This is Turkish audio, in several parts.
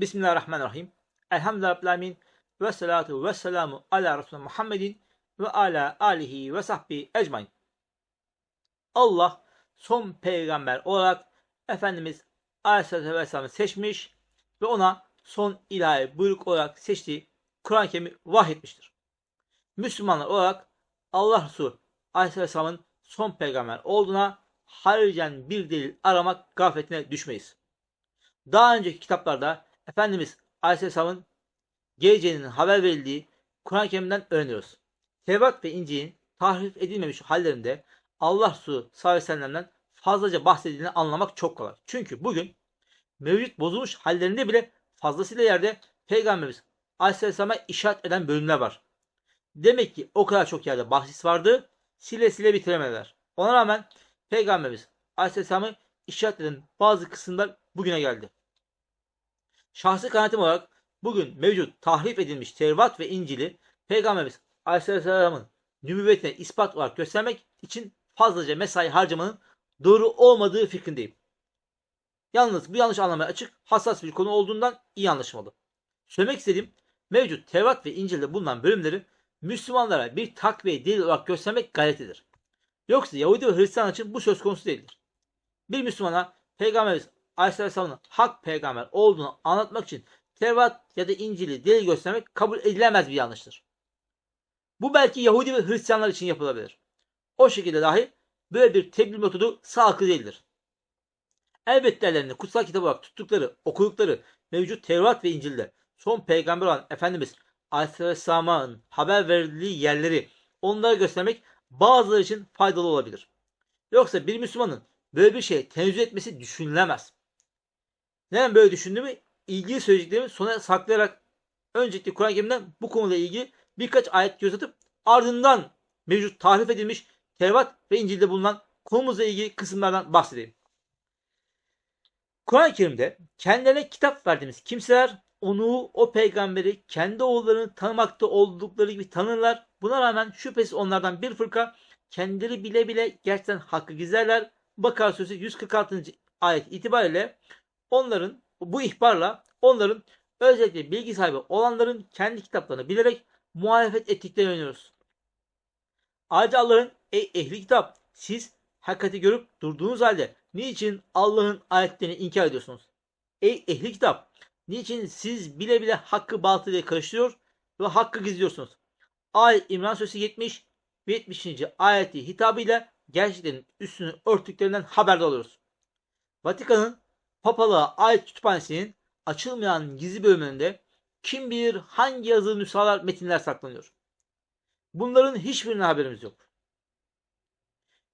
Bismillahirrahmanirrahim. Elhamdülillahi Rabbil Alemin. Ve salatu ve selamu ala Resulü Muhammedin ve ala alihi ve sahbihi ecmain. Allah son peygamber olarak Efendimiz Aleyhisselatü Vesselam'ı seçmiş ve ona son ilahi buyruk olarak seçtiği Kur'an-ı Kerim'i vahyetmiştir. Müslümanlar olarak Allah Resulü Aleyhisselatü Vesselam'ın son peygamber olduğuna haricen bir delil aramak gafletine düşmeyiz. Daha önceki kitaplarda Efendimiz Aleyhisselam'ın geleceğinin haber verildiği Kur'an-ı Kerim'den öğreniyoruz. Tevrat ve İncil'in tahrif edilmemiş hallerinde Allah Resulü sallallahu fazlaca bahsedildiğini anlamak çok kolay. Çünkü bugün mevcut bozulmuş hallerinde bile fazlasıyla yerde Peygamberimiz Aleyhisselam'a işaret eden bölümler var. Demek ki o kadar çok yerde bahis vardı, sile sile bitiremediler. Ona rağmen Peygamberimiz Aleyhisselam'ı işaret eden bazı kısımlar bugüne geldi. Şahsi kanaatim olarak bugün mevcut tahrif edilmiş Tevrat ve İncil'i Peygamberimiz Aleyhisselam'ın nübüvvetine ispat olarak göstermek için fazlaca mesai harcamanın doğru olmadığı fikrindeyim. Yalnız bu yanlış anlamaya açık, hassas bir konu olduğundan iyi anlaşılmalı. Söylemek istediğim mevcut Tevrat ve İncil'de bulunan bölümleri Müslümanlara bir takviye delil olarak göstermek gayretidir. Yoksa Yahudi ve Hristiyan için bu söz konusu değildir. Bir Müslümana Peygamberimiz Aleyhisselam'ın hak peygamber olduğunu anlatmak için Tevrat ya da İncil'i delil göstermek kabul edilemez bir yanlıştır. Bu belki Yahudi ve Hristiyanlar için yapılabilir. O şekilde dahi böyle bir tebliğ metodu sağlıklı değildir. Elbette ellerinde kutsal kitap olarak tuttukları, okudukları mevcut Tevrat ve İncil'de son peygamber olan Efendimiz Aleyhisselam'ın haber verildiği yerleri onlara göstermek bazıları için faydalı olabilir. Yoksa bir Müslümanın böyle bir şeye tenezzül etmesi düşünülemez. Neden böyle düşündüğümü ilgili söyleyeceklerimi sona saklayarak öncelikle Kur'an-ı Kerim'den bu konuyla ilgili birkaç ayet göz atıp ardından mevcut tahrif edilmiş Tevrat ve İncil'de bulunan konumuzla ilgili kısımlardan bahsedeyim. Kur'an-ı Kerim'de kendilerine kitap verdiğimiz kimseler onu, o peygamberi kendi oğullarını tanımakta oldukları gibi tanırlar. Buna rağmen şüphesiz onlardan bir fırka kendileri bile bile gerçekten hakkı gizlerler. Bakar Suresi 146. ayet itibariyle onların bu ihbarla onların özellikle bilgi sahibi olanların kendi kitaplarını bilerek muhalefet ettiklerini öğreniyoruz. Ayrıca Allah'ın ey ehli kitap siz hakikati görüp durduğunuz halde niçin Allah'ın ayetlerini inkar ediyorsunuz? Ey ehli kitap niçin siz bile bile hakkı batıl ile karıştırıyor ve hakkı gizliyorsunuz? Ay İmran Suresi 70 ve 70. ayeti hitabıyla gerçeklerin üstünü örttüklerinden haberdar oluyoruz. Vatikan'ın papalığa ait kütüphanesinin açılmayan gizli bölümünde kim bilir hangi yazılı nüshalar metinler saklanıyor. Bunların hiçbirine haberimiz yok.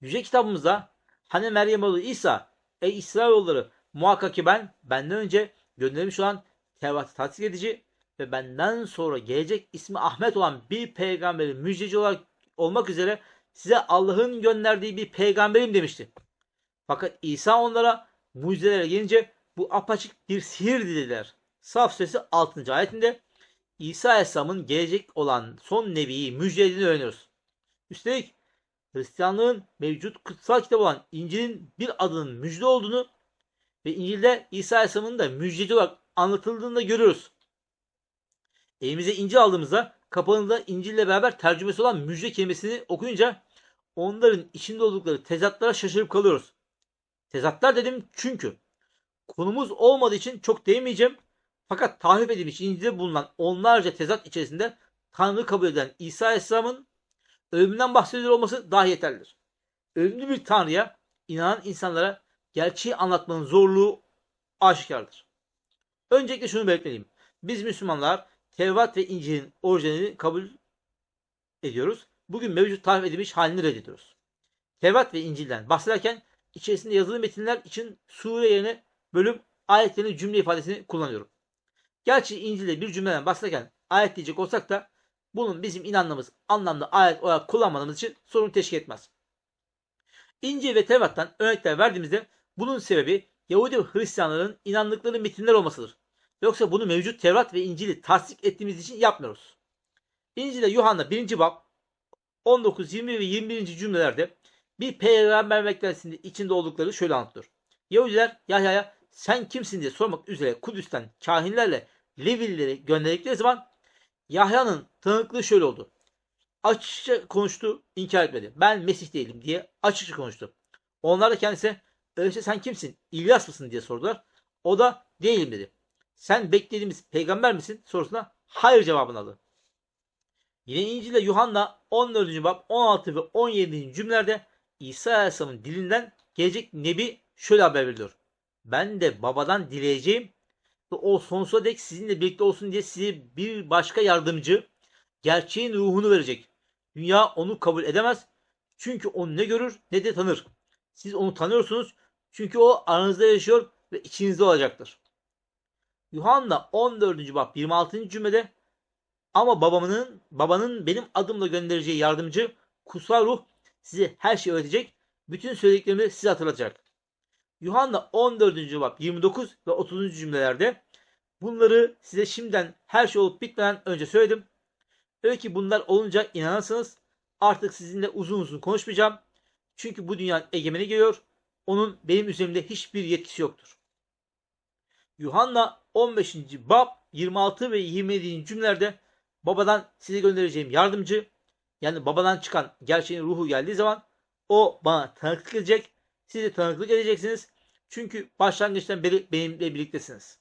Yüce kitabımızda hani Meryem oğlu İsa ey İsrailoğulları muhakkak ki ben benden önce gönderilmiş olan Tevrat'ı tasdik edici ve benden sonra gelecek ismi Ahmet olan bir peygamberi müjdeci olarak olmak üzere size Allah'ın gönderdiği bir peygamberim demişti. Fakat İsa onlara mucizelere gelince bu apaçık bir sihir dediler. Saf Suresi 6. ayetinde İsa Aleyhisselam'ın gelecek olan son nebiyi müjdelediğini öğreniyoruz. Üstelik Hristiyanlığın mevcut kutsal kitabı olan İncil'in bir adının müjde olduğunu ve İncil'de İsa Aleyhisselam'ın da müjdeci olarak anlatıldığını da görüyoruz. Elimize İncil aldığımızda kapağında İncil'le beraber tercümesi olan müjde kelimesini okuyunca onların içinde oldukları tezatlara şaşırıp kalıyoruz. Tezatlar dedim çünkü konumuz olmadığı için çok değmeyeceğim. Fakat tahrif edilmiş İncil'de bulunan onlarca tezat içerisinde Tanrı kabul eden İsa Aleyhisselam'ın ölümünden bahsediyor olması daha yeterlidir. Ölümlü bir Tanrı'ya inanan insanlara gerçeği anlatmanın zorluğu aşikardır. Öncelikle şunu belirtmeliyim. Biz Müslümanlar Tevrat ve İncil'in orijinalini kabul ediyoruz. Bugün mevcut tahrif edilmiş halini reddediyoruz. Tevrat ve İncil'den bahsederken içerisinde yazılı metinler için sure yerine bölüm ayetlerin cümle ifadesini kullanıyorum. Gerçi İncil'de bir cümleden bahsederken ayet diyecek olsak da bunun bizim inandığımız anlamda ayet olarak kullanmadığımız için sorun teşkil etmez. İncil ve Tevrat'tan örnekler verdiğimizde bunun sebebi Yahudi ve Hristiyanların inandıkları metinler olmasıdır. Yoksa bunu mevcut Tevrat ve İncil'i tasdik ettiğimiz için yapmıyoruz. İncil'de Yuhanna 1. bab 19, 20 ve 21. cümlelerde bir peygamber beklentisinde içinde oldukları şöyle anlatılıyor. Yahudiler Yahya'ya sen kimsin diye sormak üzere Kudüs'ten kahinlerle Levilleri gönderdikleri zaman Yahya'nın tanıklığı şöyle oldu. Açıkça konuştu, inkar etmedi. Ben Mesih değilim diye açıkça konuştu. Onlar da kendisi öyleyse sen kimsin? İlyas mısın diye sordular. O da değilim dedi. Sen beklediğimiz peygamber misin sorusuna hayır cevabını aldı. Yine İncil'de Yuhanna 14. bab 16 ve 17. cümlelerde İsa Aleyhisselam'ın dilinden gelecek Nebi şöyle haber veriliyor. Ben de babadan dileyeceğim ve o sonsuza dek sizinle birlikte olsun diye size bir başka yardımcı gerçeğin ruhunu verecek. Dünya onu kabul edemez. Çünkü onu ne görür ne de tanır. Siz onu tanıyorsunuz. Çünkü o aranızda yaşıyor ve içinizde olacaktır. Yuhanna 14. bab 26. cümlede ama babamın babanın benim adımla göndereceği yardımcı kutsal ruh size her şeyi öğretecek. Bütün söylediklerimi size hatırlatacak. Yuhanna 14. bab 29 ve 30. cümlelerde bunları size şimdiden her şey olup bitmeden önce söyledim. Öyle ki bunlar olunca inanırsınız. Artık sizinle uzun uzun konuşmayacağım. Çünkü bu dünyanın egemeni geliyor. Onun benim üzerimde hiçbir yetkisi yoktur. Yuhanna 15. bab 26 ve 27. cümlelerde babadan size göndereceğim yardımcı yani babadan çıkan gerçeğin ruhu geldiği zaman o bana tanıklık edecek. Siz de tanıklık edeceksiniz. Çünkü başlangıçtan beri benimle birliktesiniz.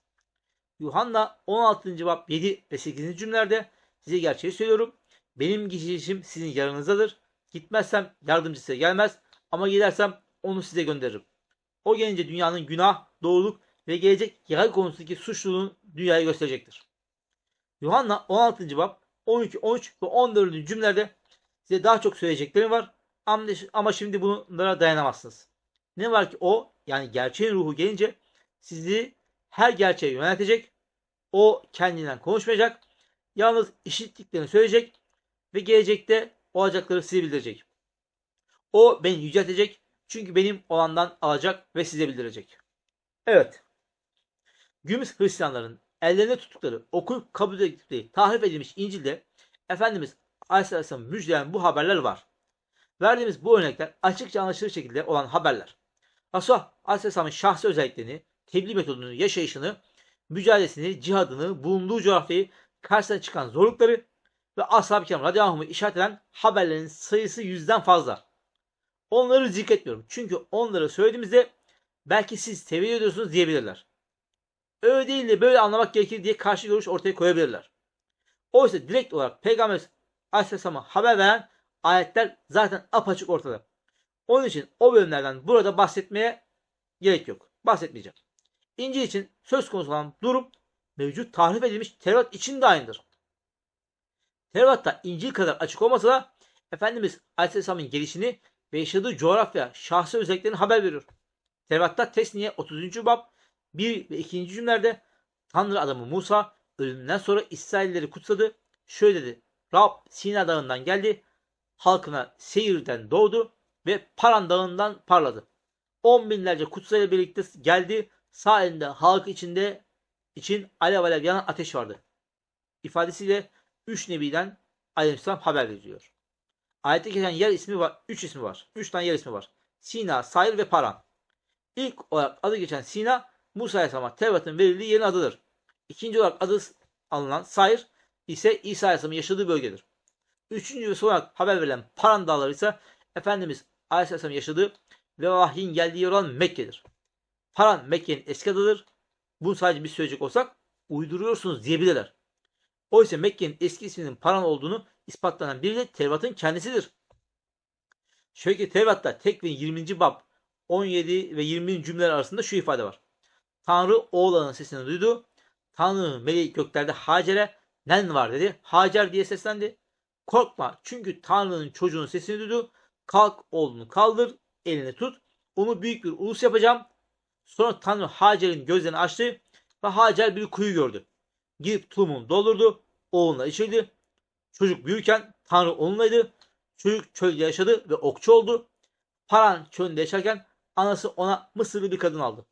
Yuhanna 16. bab 7 ve 8. cümlelerde size gerçeği söylüyorum. Benim gidişim sizin yanınızdadır. Gitmezsem yardımcı size gelmez ama gidersem onu size gönderirim. O gelince dünyanın günah, doğruluk ve gelecek yargı konusundaki suçluluğunu dünyaya gösterecektir. Yuhanna 16. bab 12, 13 ve 14. cümlelerde size daha çok söyleyeceklerim var ama şimdi bunlara dayanamazsınız. Ne var ki o yani gerçeğin ruhu gelince sizi her gerçeğe yöneltecek. O kendinden konuşmayacak. Yalnız işittiklerini söyleyecek ve gelecekte olacakları size bildirecek. O beni yüceltecek çünkü benim olandan alacak ve size bildirecek. Evet. Günümüz Hristiyanların ellerine tuttukları, okuyup kabul ettikleri, tahrif edilmiş İncil'de Efendimiz Aleyhisselam müjdeleyen bu haberler var. Verdiğimiz bu örnekler açıkça anlaşılır şekilde olan haberler. Resulullah Aleyhisselam'ın şahsi özelliklerini, tebliğ metodunu, yaşayışını, mücadelesini, cihadını, bulunduğu coğrafyayı, karşısına çıkan zorlukları ve ashab-ı kiram radıyallahu işaret eden haberlerin sayısı yüzden fazla. Onları zikretmiyorum. Çünkü onları söylediğimizde belki siz tevhid ediyorsunuz diyebilirler. Öyle değil de böyle anlamak gerekir diye karşı görüş ortaya koyabilirler. Oysa direkt olarak Peygamber Aleyhisselam'a haber veren ayetler zaten apaçık ortada. Onun için o bölümlerden burada bahsetmeye gerek yok. Bahsetmeyeceğim. İncil için söz konusu olan durum mevcut tahrif edilmiş Tevrat için de aynıdır. Tevrat'ta İncil kadar açık olmasa da Efendimiz Aleyhisselam'ın gelişini ve yaşadığı coğrafya şahsi özelliklerini haber veriyor. Tevrat'ta Tesniye 30. bab 1 ve 2. cümlelerde Tanrı adamı Musa ölümünden sonra İsrailleri kutsadı. Şöyle dedi. Rab Sina dağından geldi. Halkına Seyir'den doğdu ve Paran dağından parladı. On binlerce kutsayla birlikte geldi. Sağ elinde halk içinde için alev alev yanan ateş vardı. İfadesiyle üç nebiden aleyhisselam haber veriyor. Ayette geçen yer ismi var. Üç ismi var. Üç tane yer ismi var. Sina, Sair ve Paran. İlk olarak adı geçen Sina, Musa Aleyhisselam'a Tevrat'ın verildiği yerin adıdır. İkinci olarak adı alınan Sair ise İsa Aleyhisselam'ın yaşadığı bölgedir. Üçüncü olarak haber verilen Paran dağları ise Efendimiz Aleyhisselam'ın yaşadığı ve vahyin geldiği yer olan Mekke'dir. Paran Mekke'nin eski adıdır. Bunu sadece bir söyleyecek olsak uyduruyorsunuz diyebilirler. Oysa Mekke'nin eski isminin Paran olduğunu ispatlanan biri de Tevrat'ın kendisidir. Şöyle ki Tevrat'ta tek ve 20. bab 17 ve 20. cümleler arasında şu ifade var. Tanrı oğlanın sesini duydu. Tanrı melek göklerde Hacer'e nen var dedi. Hacer diye seslendi. Korkma çünkü Tanrı'nın çocuğunun sesini duydu. Kalk oğlunu kaldır, elini tut. Onu büyük bir ulus yapacağım. Sonra Tanrı Hacer'in gözlerini açtı ve Hacer bir kuyu gördü. Gidip tulumunu doldurdu. Oğluna içildi. Çocuk büyürken Tanrı onunlaydı. Çocuk çölde yaşadı ve okçu oldu. Paran çölünde yaşarken anası ona Mısırlı bir kadın aldı.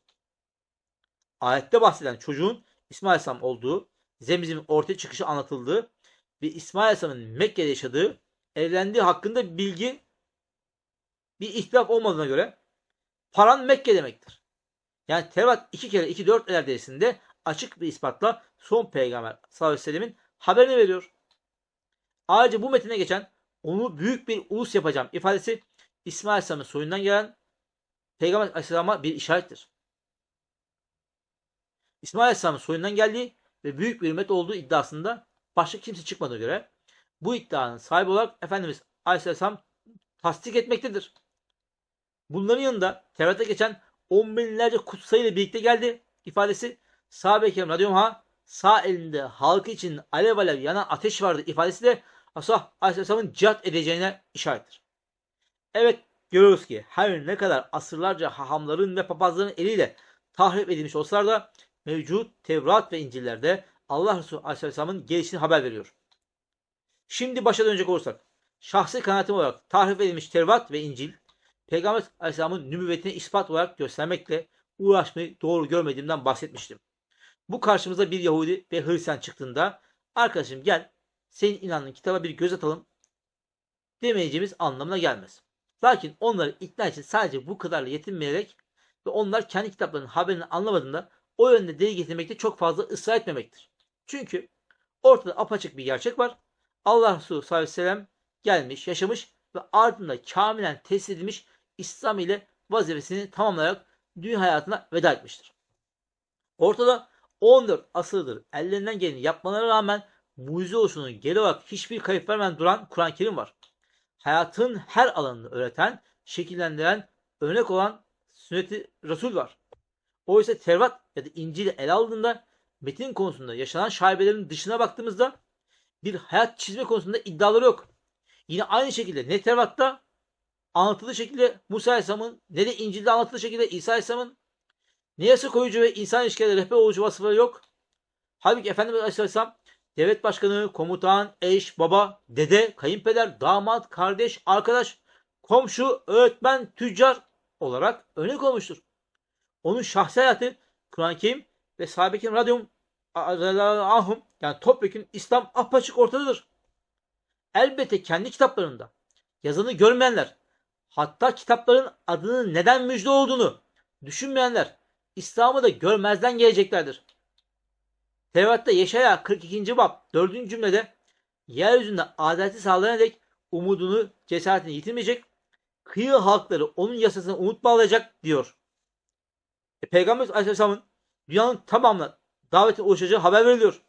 Ayette bahseden çocuğun İsmail Aleyhisselam olduğu, Zemzem'in ortaya çıkışı anlatıldığı ve İsmail Aleyhisselam'ın Mekke'de yaşadığı, evlendiği hakkında bilgi bir ihtilaf olmadığına göre Paran Mekke demektir. Yani Tevrat iki kere iki dört eder açık bir ispatla son peygamber sallallahu aleyhi ve sellemin haberini veriyor. Ayrıca bu metine geçen onu büyük bir ulus yapacağım ifadesi İsmail Aleyhisselam'ın soyundan gelen Peygamber Aleyhisselam'a bir işarettir. İsmail Aleyhisselam'ın soyundan geldiği ve büyük bir ümmet olduğu iddiasında başka kimse çıkmadığına göre bu iddianın sahibi olarak Efendimiz Aleyhisselam tasdik etmektedir. Bunların yanında Tevrat'ta geçen on binlerce kutsal ile birlikte geldi ifadesi sahabe-i kiram radıyallahu sağ elinde halkı için alev alev yanan ateş vardı ifadesi de Asah Aleyhisselam'ın cihat edeceğine işarettir. Evet görüyoruz ki her ne kadar asırlarca hahamların ve papazların eliyle tahrip edilmiş olsalar da mevcut Tevrat ve İncil'lerde Allah Resulü Aleyhisselam'ın gelişini haber veriyor. Şimdi başa dönecek olursak şahsi kanaatim olarak tahrip edilmiş Tevrat ve İncil Peygamber Aleyhisselam'ın nübüvvetini ispat olarak göstermekle uğraşmayı doğru görmediğimden bahsetmiştim. Bu karşımıza bir Yahudi ve Hristiyan çıktığında arkadaşım gel senin inandığın kitaba bir göz atalım demeyeceğimiz anlamına gelmez. Lakin onları ikna için sadece bu kadarla yetinmeyerek ve onlar kendi kitaplarının haberini anlamadığında o yönde deli getirmekte çok fazla ısrar etmemektir. Çünkü ortada apaçık bir gerçek var. Allah Resulü sallallahu aleyhi ve sellem gelmiş, yaşamış ve ardında kamilen teslim edilmiş İslam ile vazifesini tamamlayarak dünya hayatına veda etmiştir. Ortada 14 asırdır ellerinden geleni yapmalarına rağmen mucize oluşunun geri olarak hiçbir kayıp vermeden duran Kur'an-ı Kerim var. Hayatın her alanını öğreten, şekillendiren, örnek olan sünneti Resul var. Oysa Tevrat ya da İncil'i ele aldığında metin konusunda yaşanan şaibelerin dışına baktığımızda bir hayat çizme konusunda iddiaları yok. Yine aynı şekilde ne Tevrat'ta anlatılı şekilde Musa Aleyhisselam'ın ne de İncil'de anlatılı şekilde İsa Aleyhisselam'ın ne yasa koyucu ve insan ilişkileri rehber olucu vasıfları yok. Halbuki Efendimiz Aleyhisselam devlet başkanı, komutan, eş, baba, dede, kayınpeder, damat, kardeş, arkadaş, komşu, öğretmen, tüccar olarak örnek olmuştur. Onun şahsi hayatı Kur'an-ı Kerim ve sahabe-i kiram radyum ahum yani topyekun İslam apaçık ortadadır. Elbette kendi kitaplarında yazını görmeyenler hatta kitapların adının neden müjde olduğunu düşünmeyenler İslam'ı da görmezden geleceklerdir. Tevrat'ta Yeşaya 42. bab 4. cümlede yeryüzünde adaleti sağlayana dek umudunu, cesaretini yitirmeyecek, kıyı halkları onun yasasını umut bağlayacak diyor. E, Peygamber Aleyhisselam'ın dünyanın tamamına davete ulaşacağı haber veriliyor.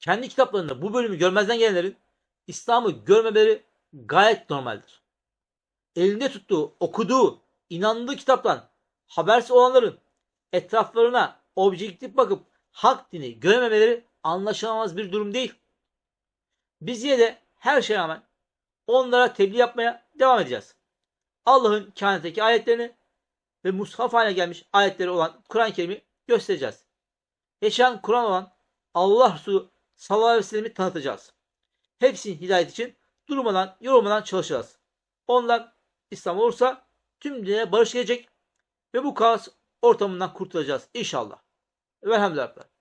Kendi kitaplarında bu bölümü görmezden gelenlerin İslam'ı görmemeleri gayet normaldir. Elinde tuttuğu, okuduğu, inandığı kitaptan habersiz olanların etraflarına objektif bakıp hak dini görememeleri anlaşılamaz bir durum değil. Biz yine de her şeye rağmen onlara tebliğ yapmaya devam edeceğiz. Allah'ın kainattaki ayetlerini ve mushaf haline gelmiş ayetleri olan Kur'an-ı Kerim'i göstereceğiz. Yaşayan Kur'an olan Allah Resulü sallallahu aleyhi ve sellem'i tanıtacağız. Hepsinin hidayet için durmadan, yorulmadan çalışacağız. Onlar İslam olursa tüm dünyaya barış gelecek ve bu kaos ortamından kurtulacağız inşallah. Velhamdülillah.